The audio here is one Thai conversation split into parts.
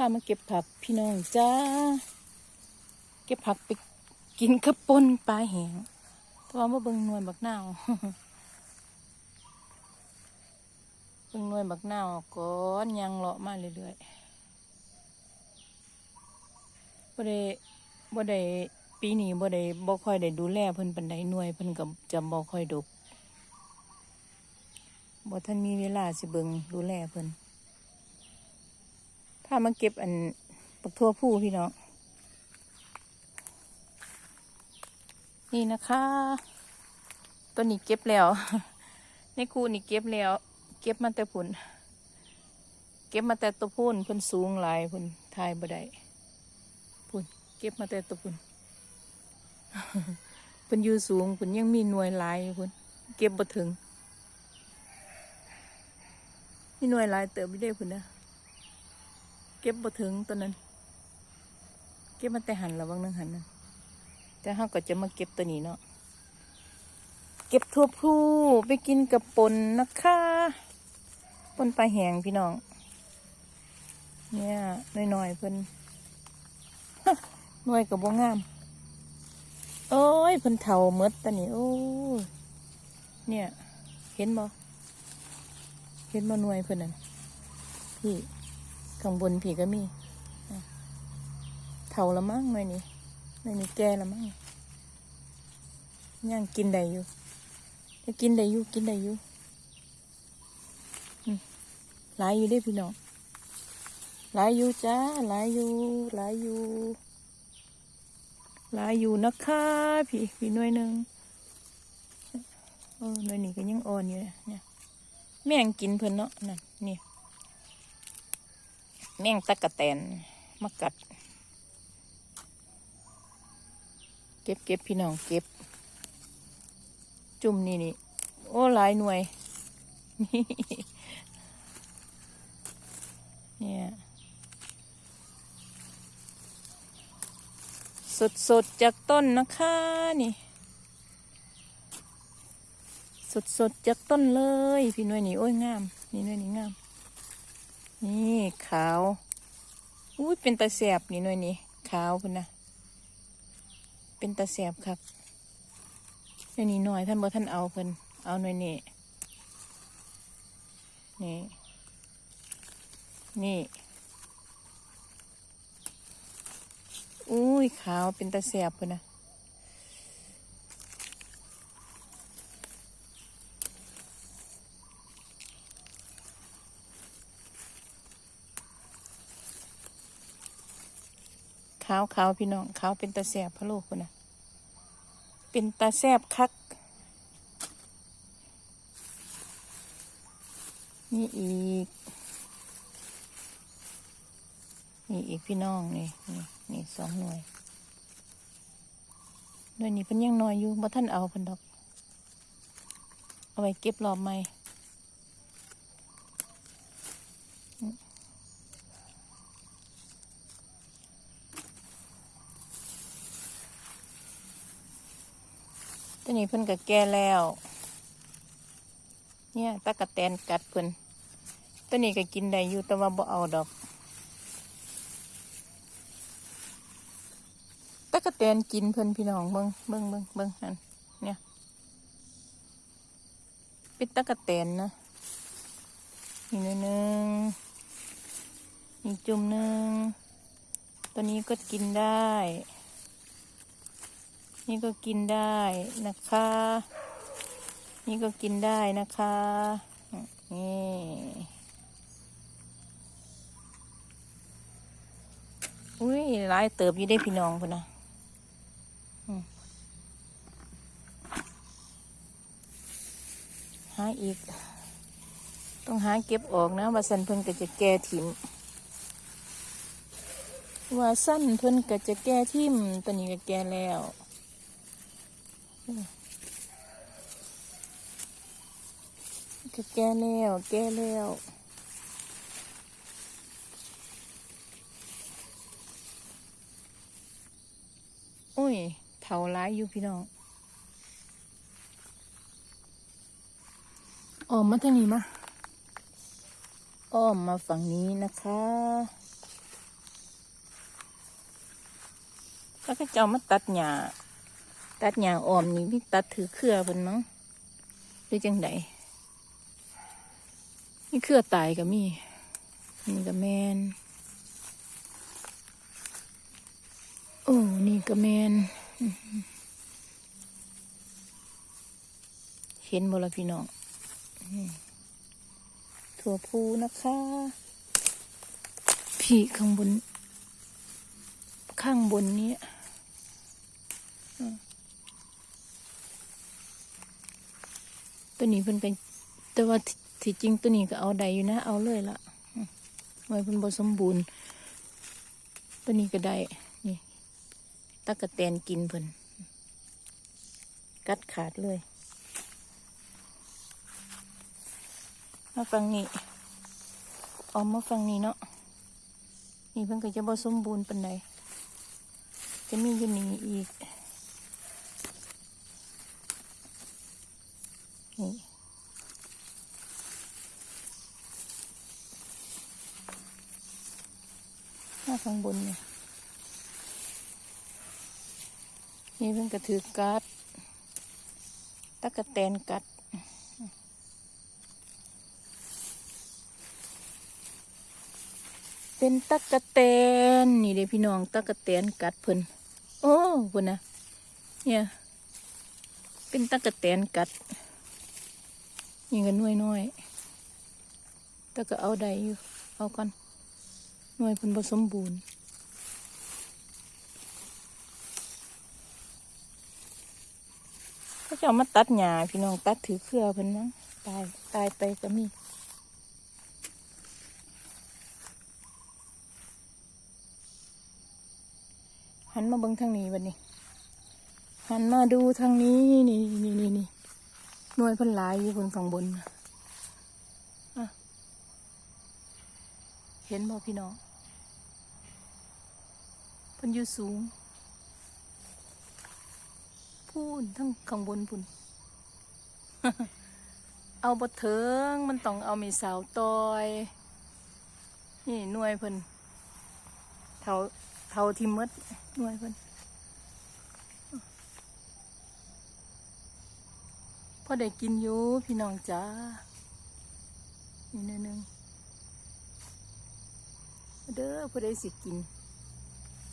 พามาเก็บผักพี่น้องจ้า เก็บผักไปกินกระปนปลาแหงแต่ว่ามาเบิ่งหน่วยบักนาวเบิ่งหน่วยบักนาวก่อนยังเลาะมาเรื่อยๆบ่ได้บ่ได้ปีนี้บ่ได้บ่ค่อยได้ดูแลเพิ่นปานใดหน่วยเพิ่นก็จะบ่ค่อยดกบ่ทันมีเวลาสิเบิ่งดูแลเพิ่น พามาเก็บอันปักทั่วผู้พี่น้อง นี่นะคะ ตัวนี้เก็บแล้วในคูนี่เก็บแล้ว เก็บมาแต่ผุนเก็บมาแต่ตัวพุ่นพุ่นสูงหลายพุ่นทายบ่ได้พุ่นเก็บมาแต่ตัวพุ่นพุ่นอยู่สูงพุ่นยังมีหน่วยหลายพุ่นเก็บบ่ถึงมีหน่วยหลายเติบไม่ได้พุ่นนะ ก็บบ่ถึงตัวนั้น เก็บมาแต่หันระวังนึงหันนะแต่เฮาก็จะมาเก็บตัวนี้เนาะเก็บทั่วผู้ไปกินกับปนนะคะปนปลาแหงพี่น้อง เนี่ยน้อยๆเพิ่นน่วยกับบ่งาม โอ้ยเพิ่นเฒ่าหมดตอนนี้โอ้ยเนี่ย เห็นบ่เห็นบ่หน่วยเพิ่นนั่นพี่ ข้างบนผีก็มีเท่าละมั้งหน่อยนี่หน่อยนี่แก่ละมั้งย่างกินได้อยู่กินได้อยู่กินได้อยู่หลายอยู่ด้พี่น้องหลายอยู่จ้าหลายอยู่หลายอยู่หลายอยู่นะคะพี่พี่หน่วยหนึ่งเออหน่วยนี่ก็ยังอ่อนอยู่เนี่ยแม่งกินเพิ่นเนาะนั่นนี่ แมงตะกะแตนมากัด เก็บเก็บพี่น้องเก็บ จุ่มนี่นี่โอ้หลายหน่วย นี่เนี่ยสดสดจากต้นนะคะนี่ สดสดจากต้นเลย พี่หน่วยนี่โอ้ยงาม นี่หน่วยนี่งาม นี่ขาวอุ้ยเป็นตาแสบนี่หน่อยนี่ขาวพุ่นนะเป็นตาแสบครับหน่นี่หน่อยท่านบ่ท่านเอาเพิ่นเอาหน่อยนี่นี่นี่อุ้ยขาวเป็นตาแสบพุ่นนะ ขาวขาวพี่น้องขาวเป็นตาแสบพะโลกพุ่นนะเป็นตาแสบคัก นี่อีก นี่อีกพี่น้องนี่นี่นี่สองหน่วยหน่วยนี้เพิ่นยังน้อยอยู่บ่ท่านเอาเพิ่นดอก เอาไว้เก็บรอบใหม่ ตัวนี้เพิ่นก็แก่แล้ว เนี่ยตะกะแตนกัดเพิ่นตัวนี้ก็กินได้อยู่แต่ว่าบ่เอาดอกตะกะแตนกินเพิ่นพี่น้องเบิ่งเบิ่งเบิ่งเบิ่งนั่นเนี่ยเป็นตะกะแตนนะนี่หนอยหนึงนี่จุ่มหนึ่งตัวนี้ก็กินได้ นี่ก็กินได้นะคะ นี่ก็กินได้นะคะ นี่อุ้ยหลายเติบอยู่ได้พี่น้องคนนะหาอีก ต้องหาเก็บออกนะว่าสันเพิ่นก็จะแก่ถิ่มว่าสั้นเพิ่นก็จะแก่ทิ่มตัวนี้ก็แก่แล้ว จะแก้แล้วแก้แล้วอุ้ยเผาร้ายอยู่พี่น้องออมมาทางนี้มาอ้อมมาฝั่งนี้นะคะ แล้วก็จะมาตัดหญ้า ตัดหญ้าออมนี่พี่ตัดถือเครือเพิ่นมั้งหรือจังไดนี่เครือตายก็มีนี่ก็แมนโอ้นี่ก็แมนเห็นบ่ละพี่น้องถั่วพูนะคะ พี่ข้างบน ข้างบนนี้อืม ตัวนี้เพิ่นเป็นแต่ว่าที่จริงตัวนี้ก็เอาได้อยู่นะ เอาเลยละมไว้เพิ่นบ่สมบูรณ์ ตัวนี้ก็ได้นี่ตะกะแตนกินเพิ่นกัดขาดเลยมาฟังนี้ออมมาฟังนี้เนาะนี่เพิ่นก็จะบ่สมบูรณ์ปานใดจะมีอยู่นี่อีก นี่หน้าข้างบนเนี่ยนี่เพิ่นก็ถือกัดตะกะแตนกัดเป็นตะกะแตนนี่เด้พี่น้องตะกะแตนกัดเพิ่นโอ้เพิ่นนะเนี่ย เป็นตะกะแตนกัด ยิงกันน้อยน้อยแต่ก็เอาได้อยู่ เอาก่อนหน่วยเพิ่นบ่สมบูรณ์เขาจะเอามาตัดหญ้าพี่น้องตัดถือเครือเพิ่นมั้งตายตายไปก็มีหันมาเบิ่งทางนี้วันนี้ หันมาดูทางนี้นี่นี่นี่นี่ หน่วยเพันหลายอยู่บนข้างบนเห็นบ่พี่น้องเพันอยู่สูงพูนทั้งข้างบนพุ่นเอาบ่เถิงมันต้องเอามีสาวตอย นี่หน่วยเพิ่นเท่าเท่าที่มดหน่วยเพิ่น พอได้กินอยู่พี่น้องจ้านี่นอยหนึงเด้อผู้ใดสิกิน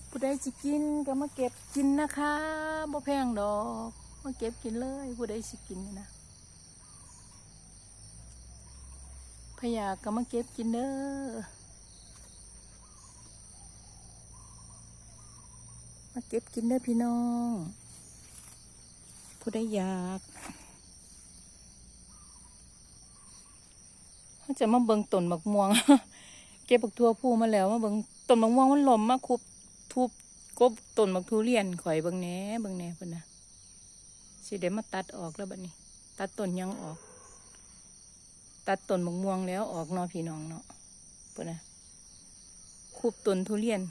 ผู้ใดสิกินก็มาเก็บกินนะคะบ่แพงดอกมาเก็บกินเลย ผู้ใดสิกินนะพยาก็มาเก็บกินเด้อมาเก็บกินเด้อพี่น้อง ผู้ใดอยาก เขาจะมาเบิงต้นบักม่วง เก็บบักทั่วผู้มาแล้วมาเบิงต้นบักม่วงมันหล่มมาคุบทุบกบต้นบักทุเรียนข่อยเบิงแหน่เบิงแหน่เพิ่นนะสิได้มาตัดออกแล้วบัดนี้ ตัดต้นยังออก ตัดต้นบักม่วงแล้วออกเนาะพี่น้องเนาะเพิ่นนะคุบต้นทุเรียน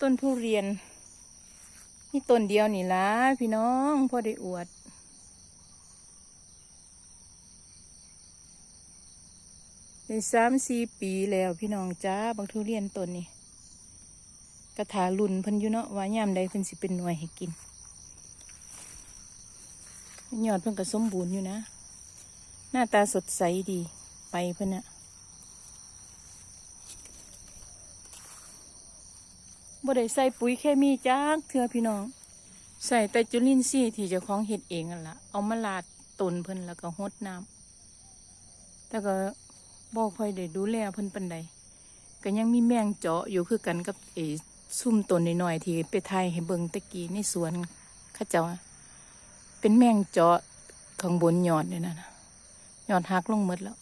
ต้นทุเรียนนี่ต้นเดียวนี่ล่ะพี่น้องพอได้อวด ได้สามสี่ปีแล้วพี่น้องจ้าบางทุเรียนต้นนี้กระถาลุ่นพิ่นอยู่เนาะว่ายามใดเพิ่นสิเป็นหน่วยให้กินยอดเพิ่นก็สมบูรณ์อยู่นะ หน้าตาสดใสดีไปเพิ่นน่ะบ่ได้ใส่ปุ๋ยเคมีจ้าเถื่อพี่น้อง ใส่แต่จุลินทรีย์ที่เจ้าของเฮ็ดเองนั่นละเอามาลาดต้นเพิ่นแล้วก็หดน้ำแต่ก็ บ่ค่อยได้ดูแลเพิ่นปานใดก็ยังมีแมงเจาะอยู่คือกันกับไอ้ซุ่มต้นน้อยๆที่ไปถ่ายให้เบิ่งตะกี้ในสวนเขาเจ้าะเป็นแมงเจาะข้างบนยอดเนี่ยนะยอดหักลงหมดแล้ว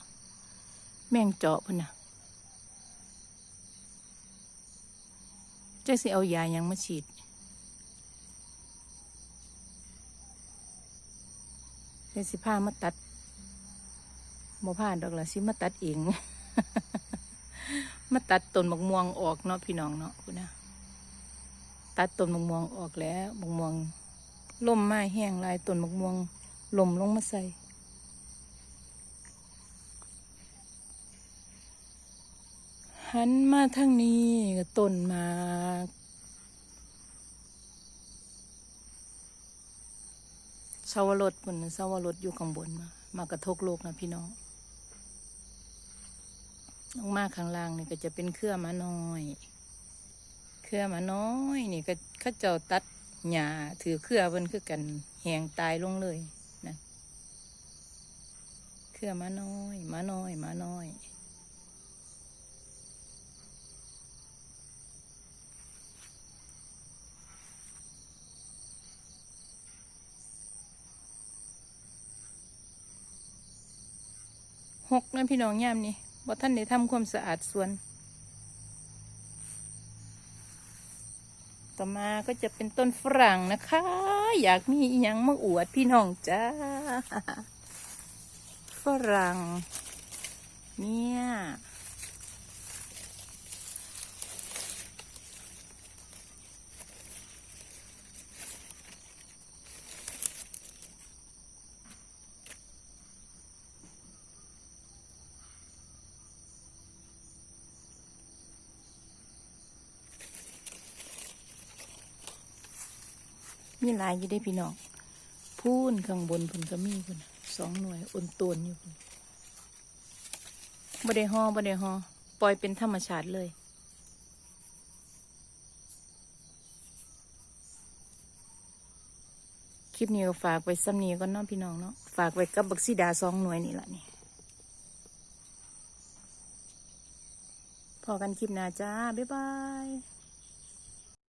แมงเจาะพิ่นน่ะจะสิเอายายังมาฉีดเดี๋ยวสิพามาตัด โมพาดอกละสิมาตัดเองมาตัดต้นมะม่วงออกเนาะพี่น้องเนาะคุณนะตัดต้นมะม่วงออกแล้วมะม่วงล่มไม้แห้งลายต้นมะม่วงล่มลงมาใส่หันมาทางนี้ก็ต้นมากสาวรสพุ่นสาวรสอยู่ข้างบนมา มากระทกโลกนะพี่น้อง ลงมาข้างล่างนี่ก็จะเป็นเครือมาน้อย เครือมาน้อยนี่ก็ข้าเจ้าตัดหญ้าถือเครือเพิ่นคือกันแหงตายลงเลยนะ เครือมาน้อยมาน้อยมาน้อยหกนั่นพี่น้องย่ามนี่ บ่ท่านได้ทำความสะอาดสวน ต่อมาก็จะเป็นต้นฝรั่งนะคะ อยากมีอหยังมาอวดพี่น้องจ้า ฝรั่ง เนี่ย มีหลายอยู่ได้พี่น้องพูนข้างบนพุ่นก็มีพุ่นสองหน่วยอุ่นตัวนอยู่พุ่นบ่ได้หอบ่ได้หอปล่อยเป็นธรรมชาติเลย คลิปนี้ก็ฝากไว้ซ้ำนี้ก่อนเนาะพี่น้องเนาะฝากไว้กับบักซีดาสองหน่วยนี่แหละนี่พอกันคลิปหน้าจ้า บ๊ายบาย